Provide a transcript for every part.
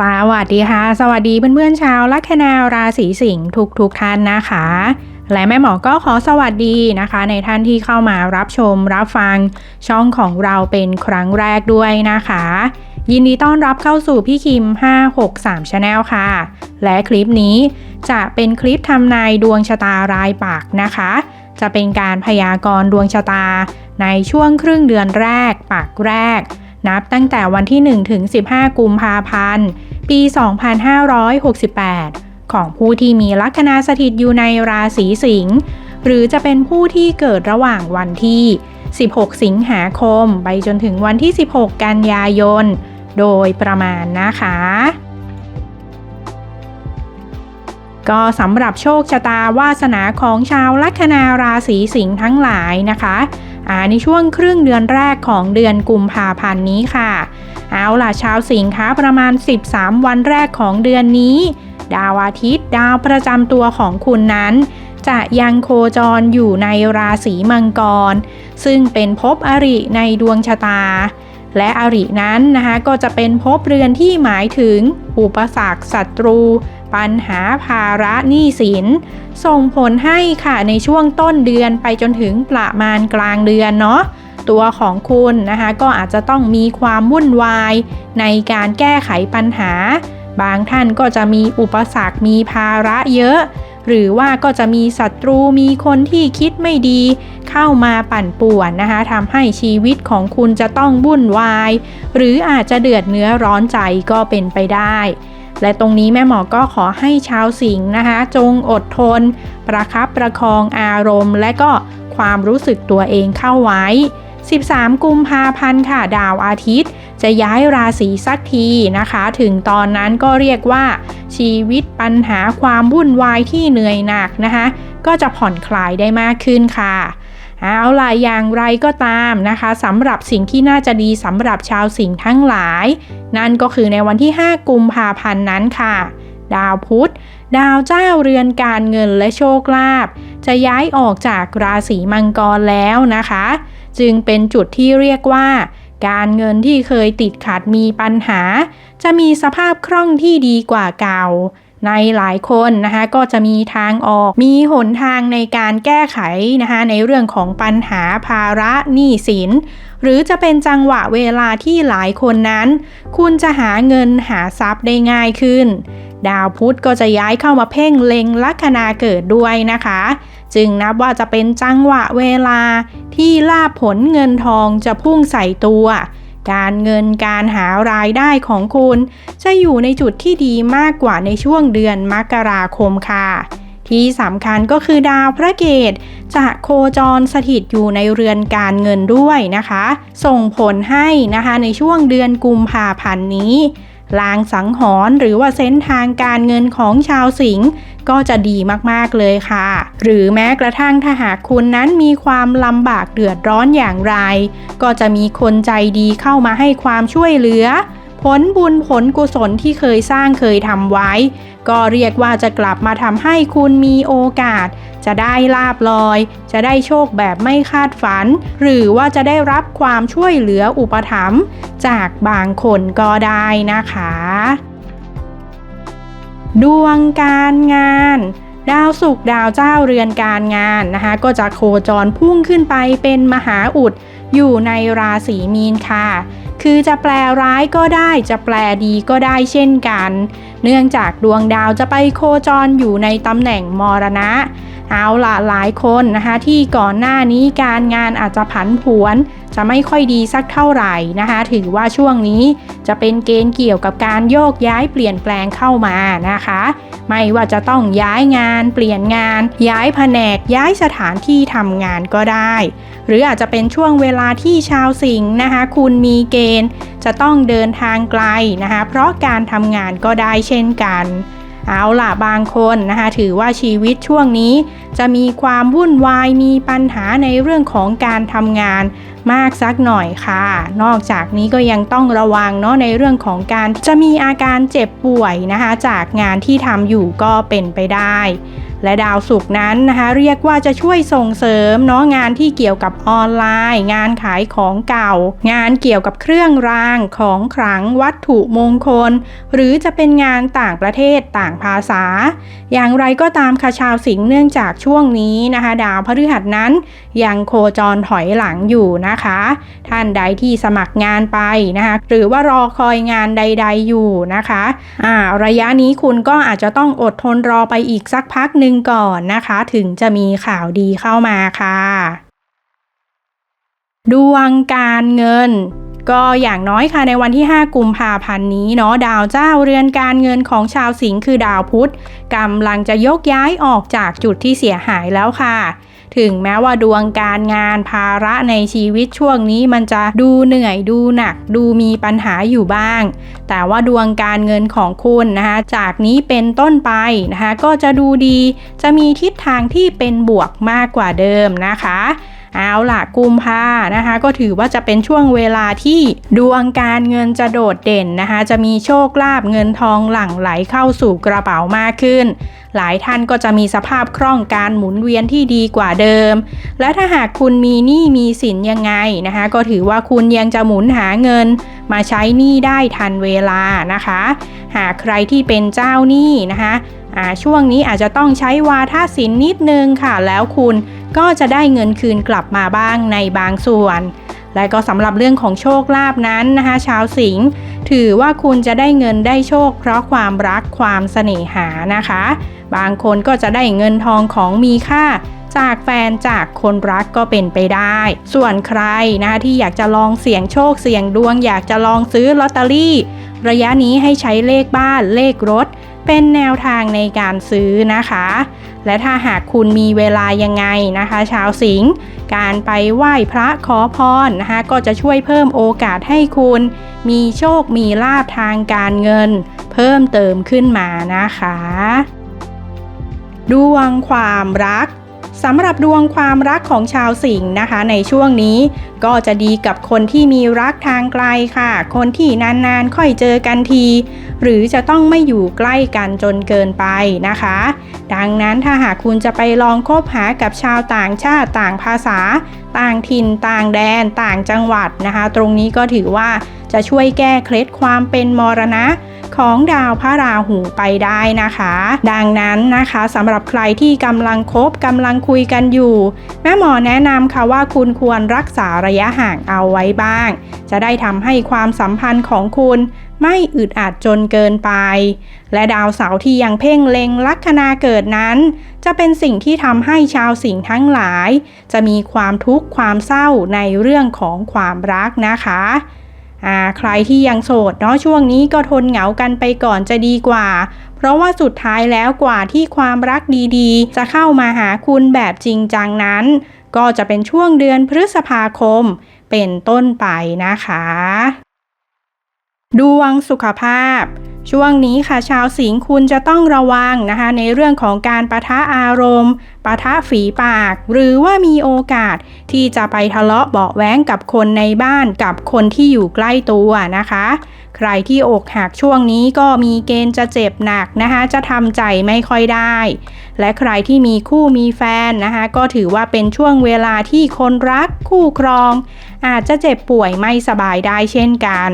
สวัสดีค่ะ สวัสดีเพื่อนๆชาวลัคนาราศีสิงห์ทุกทุกๆท่านนะคะ และแม่หมอก็ขอสวัสดีนะคะ ในท่านที่เข้ามารับชมรับฟังช่องของเราเป็นครั้งแรกด้วยนะคะ ยินดีต้อนรับเข้าสู่พี่คิม 563 Channel ค่ะ และคลิปนี้จะเป็นคลิปทำนายดวงชะตารายปักนะคะ จะเป็นการพยากรณ์ดวงชะตาในช่วงครึ่งเดือนแรกปักแรก นับตั้งแต่วันที่ 1 ถึง 15 กุมภาพันธ์ ปี 2568 ของผู้ที่มีลัคนาสถิตอยู่ในราศีสิงห์หรือจะเป็นผู้ที่เกิดระหว่างวันที่ 16 สิงหาคม ไปจนถึงวันที่ 16 กันยายน โดยประมาณนะคะ ก็สำหรับโชคชะตาวาสนาของชาวลัคนาราศีสิงห์ทั้งหลายนะคะ ในช่วงครึ่งเดือนแรกของเดือนกุมภาพันธ์นี้ค่ะ เอาล่ะชาวสิงห์คะประมาณ 13 วันแรกของเดือนนี้ ดาวอาทิตย์ดาวประจำตัวของคุณนั้น จะยังโคจรอยู่ในราศีมังกร ซึ่งเป็นภพอริในดวงชะตา และอรินั้นนะคะก็จะเป็นภพเรือนที่หมายถึง อุปสรรคศัตรู ปัญหาภาระหนี้สิน ส่งผลให้ค่ะในช่วงต้นเดือนไปจนถึงประมาณกลางเดือนเนาะตัวของคุณนะคะก็อาจจะต้องมีความวุ่นวายในการแก้ไขปัญหา บางท่านก็จะมีอุปสรรคมีภาระเยอะ หรือว่าก็จะมีศัตรูมีคนที่คิดไม่ดี เข้ามาปั่นป่วนนะคะทำให้ชีวิตของคุณจะต้องวุ่นวาย หรืออาจจะเดือดเนื้อร้อนใจก็เป็นไปได้ และตรงนี้แม่หมอก็ขอให้ชาวสิงห์นะคะ จงอดทน ประคับประคองอารมณ์ และก็ความรู้สึกตัวเองเข้าไว้ 13 กุมภาพันธ์ค่ะดาวอาทิตย์ จะย้ายราศีสักทีนะคะ ถึงตอนนั้นก็เรียกว่า ชีวิตปัญหาความวุ่นวายที่เหนื่อยหนักนะคะ ก็จะผ่อนคลายได้มากขึ้นค่ะ เอาล่ะอย่างไรก็ตามนะคะสำหรับสิ่งที่น่าจะดีสำหรับชาวสิงห์ทั้งหลาย นั่นก็คือในวันที่ 5 กุมภาพันธ์นั้นค่ะ ดาวพุธ ดาวเจ้าเรือนการเงินและโชคลาภจะย้ายออกจากราศีมังกรแล้วนะคะ จึงเป็นจุดที่เรียกว่า การเงินที่เคยติดขัดมีปัญหา จะมีสภาพคล่องที่ดีกว่าเก่า ในหลายคนนะคะก็จะมีทางออก มีหนทางในการแก้ไขนะคะในเรื่องของปัญหาภาระหนี้สิน หรือจะเป็นจังหวะเวลาที่หลายคนนั้น คุณจะหาเงินหาทรัพย์ได้ง่ายขึ้น ดาวพุธก็จะย้ายเข้ามาเพ่งเล็งลัคนาเกิดด้วยนะคะ จึงนับว่าจะเป็นจังหวะเวลาที่ลาภผลเงินทองจะพุ่งใส่ตัว การเงินการหารายได้ของคุณ จะอยู่ในจุดที่ดีมากกว่าในช่วงเดือนมกราคมค่ะ ที่สำคัญก็คือดาวพระเกตจะโคจรสถิตอยู่ในเรือนการเงินด้วยนะคะ ส่งผลให้นะคะในช่วงเดือนกุมภาพันธ์นี้ ลางสังหรณ์หรือว่าเส้นทางการเงินของชาวสิงห์ก็จะดีมากๆเลยค่ะ หรือแม้กระทั่งถ้าหากคุณนั้นมีความลำบากเดือดร้อนอย่างไร ก็จะมีคนใจดีเข้ามาให้ความช่วยเหลือ ผลบุญผลกุศลที่เคยสร้างเคยทำไว้ ก็เรียกว่าจะกลับมาทำให้คุณมีโอกาส จะได้ลาบลอย จะได้โชคแบบไม่คาดฝัน หรือว่าจะได้รับความช่วยเหลืออุปถัมภ์จากบางคนก็ได้นะคะ ดวงการงานดาวศุกร์ดาวเจ้าเรือนการงานนะคะก็จะโคจรพุ่งขึ้นไปเป็นมหาอุดอยู่ในราศีมีนค่ะ คือจะแปลร้ายก็ได้จะแปลดีก็ได้เช่นกัน เนื่องจากดวงดาวจะไปโคจรอยู่ในตำแหน่งมรณะ เอาละหลายคนนะคะที่ก่อนหน้านี้การงานอาจจะผันผวน จะไม่ค่อยดีสักเท่าไหร่นะคะ ถือว่าช่วงนี้จะเป็นเกณฑ์เกี่ยวกับการโยกย้ายเปลี่ยนแปลงเข้ามานะคะ ไม่ว่าจะต้องย้ายงานเปลี่ยนงาน ย้ายแผนกย้ายสถานที่ทำงานก็ได้ หรืออาจจะเป็นช่วงเวลาที่ชาวสิงห์นะคะ คุณมีเกณฑ์ จะต้องเดินทางไกลนะคะ เพราะการทำงานก็ได้เช่นกัน เอาล่ะบางคนนะคะถือว่าชีวิตช่วงนี้ จะมีความวุ่นวายมีปัญหาในเรื่องของการทำงานมากสักหน่อยค่ะ นอกจากนี้ก็ยังต้องระวังเนาะในเรื่องของการจะมีอาการเจ็บป่วยนะคะ จากงานที่ทำอยู่ก็เป็นไปได้ และดาวศุกร์นั้นนะคะเรียกว่าจะช่วยส่งเสริมเนาะงานที่เกี่ยวกับออนไลน์ งานขายของเก่า งานเกี่ยวกับเครื่องรางของขลังวัตถุมงคล หรือจะเป็นงานต่างประเทศต่างภาษา อย่างไรก็ตามค่ะชาวสิงห์เนื่องจากช่วงนี้นะคะ ดาวพฤหัสนั้นยังโคจรถอยหลังอยู่นะคะ ท่านใดที่สมัครงานไปนะคะหรือว่ารอคอยงานใด ๆอยู่นะคะอ่าระยะนี้คุณก็อาจจะต้องอดทนรอไปอีกสักพักหนึ่งก่อนนะคะ ถึงจะมีข่าวดีเข้ามาค่ะ ดวงการเงินก็อย่างน้อยค่ะในวันที่ 5 กุมภาพันธ์นี้เนาะดาวเจ้าเรือนการเงินของชาวสิงห์คือดาวพุธกำลังจะยกย้ายออกจากจุดที่เสียหายแล้วค่ะ ถึงแม้ว่าดวงการงานภาระในชีวิตช่วงนี้มันจะดูเหนื่อยดูหนัก ดูมีปัญหาอยู่บ้าง แต่ว่าดวงการเงินของคุณนะคะจากนี้เป็นต้นไปนะคะก็จะดูดีจะมีทิศทางที่เป็นบวกมากกว่าเดิมนะคะเอาล่ะกุมภานะคะ ก็ถือว่าจะเป็นช่วงเวลาที่ดวงการเงินจะโดดเด่นนะคะ จะมีโชคลาภเงินทองหลั่งไหลเข้าสู่กระเป๋ามากขึ้น หลายท่านก็จะมีสภาพคล่องการหมุนเวียนที่ดีกว่าเดิม และถ้าหากคุณมีหนี้มีสินยังไงนะคะ ก็ถือว่าคุณยังจะหมุนหาเงิน มาใช้หนี้ได้ทันเวลานะคะ หากใครที่เป็นเจ้าหนี้นะคะช่วงนี้อาจจะต้องใช้วาทศิลป์นิดนึงค่ะ แล้วคุณก็จะได้เงินคืนกลับมาบ้างในบางส่วน และก็สำหรับเรื่องของโชคลาภนั้นนะคะชาวสิงห์ถือว่าคุณจะได้เงินได้โชค เพราะความรักความเสน่หานะคะ บางคนก็จะได้เงินทองของมีค่าจากแฟนจากคนรักก็เป็นไปได้ ส่วนใครนะคะที่อยากจะลองเสี่ยงโชคเสี่ยงดวง อยากจะลองซื้อลอตเตอรี่ ระยะนี้ให้ใช้เลขบ้านเลขรถ เป็นแนวทางในการซื้อนะคะ และถ้าหากคุณมีเวลายังไงนะคะ ชาวสิงห์การไปไหว้พระขอพรนะคะก็จะช่วยเพิ่มโอกาสให้คุณ มีโชคมีลาภทางการเงิน เพิ่มเติมขึ้นมานะคะ ดวงความรัก สำหรับดวงความรักของชาวสิงห์นะคะ ในช่วงนี้ก็จะดีกับคนที่มีรักทางไกลค่ะ คนที่นานๆค่อยเจอกันที หรือจะต้องไม่อยู่ใกล้กันจนเกินไปนะคะ ดังนั้นถ้าหากคุณจะไปลองคบหากับชาวต่างชาติต่างภาษา ต่างถิ่นต่างแดน ต่างจังหวัดนะคะ ตรงนี้ก็ถือว่าจะช่วยแก้เคล็ดความเป็นมรณะ ของดาวพระราหูไปได้นะคะ ดังนั้นนะคะสำหรับใครที่กำลังคบกำลังคุยกันอยู่ แม่หมอแนะนำค่ะว่าคุณควรรักษาระยะห่างเอาไว้บ้าง จะได้ทำให้ความสัมพันธ์ของคุณไม่อึดอัดจนเกินไป และดาวเสาร์ที่ยังเพ่งเล็งลัคนาเกิดนั้น จะเป็นสิ่งที่ทำให้ชาวสิงห์ทั้งหลาย จะมีความทุกข์ความเศร้าในเรื่องของความรักนะคะ อ่าใครที่ยังโสดเนาะช่วงนี้ก็ทนเหงากันไปก่อนจะดีกว่า เพราะว่าสุดท้ายแล้วกว่าที่ความรักดีๆ จะเข้ามาหาคุณแบบจริงจังนั้น ก็จะเป็นช่วงเดือนพฤษภาคมเป็นต้นไปนะคะ ดวงสุขภาพ ช่วงนี้ค่ะชาวสิงห์คุณจะต้องระวังนะคะ ในเรื่องของการประทะอารมณ์ประทะฝีปาก หรือว่ามีโอกาสที่จะไปทะเลาะเบาะแว้งกับคนในบ้านกับคนที่อยู่ใกล้ตัวนะคะ ใครที่อกหักช่วงนี้ก็มีเกณฑ์จะเจ็บหนักนะคะ จะทำใจไม่ค่อยได้ และใครที่มีคู่มีแฟนนะคะ ก็ถือว่าเป็นช่วงเวลาที่คนรักคู่ครอง อาจจะเจ็บป่วยไม่สบายได้เช่นกัน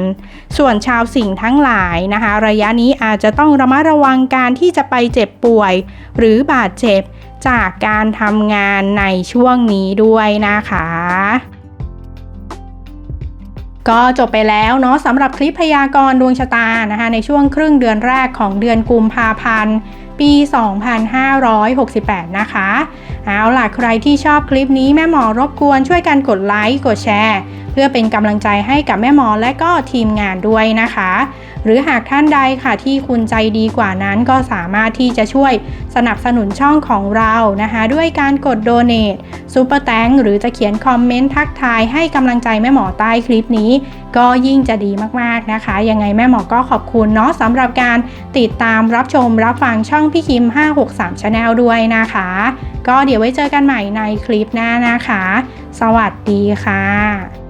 ส่วนชาวสิงห์ทั้งหลายนะคะ ระยะนี้อาจจะต้องระมัดระวังการที่จะไปเจ็บป่วย หรือบาดเจ็บจากการทำงานในช่วงนี้ด้วยนะคะ ก็จบไปแล้วเนาะสำหรับคลิปพยากรณ์ดวงชะตานะคะในช่วงครึ่งเดือนแรกของเดือนกุมภาพันธ์ปี 2568 นะคะ เอาล่ะใครที่ชอบคลิปนี้แม่หมอรบกวนช่วยกันกดไลค์กดแชร์ พื่อเป็นกำลังใจให้กับแม่หมอและก็ทีมงานด้วยนะคะ หรือหากท่านใดค่ะที่คุณใจดีกว่านั้นก็สามารถที่จะช่วยสนับสนุนช่องของเรานะคะ ด้วยการกดโดเน a t ซูเปอร์แตงหรือจะเขียนคอมเมนต์ทักทายให้กำลังใจแม่หมอใต้คลิปนี้ ก็ยิ่งจะดีมากๆนะคะ ยังไงแม่หมอก็ขอบคุณเนาะสำหรับการติดตามรับชมรับฟังช่องพี่คิม 563 Channel ด้วยนะคะ ก็เดี๋ยวไว้เจอกันใหม่ในคลิปหน้านะคะ สวัสดีค่ะ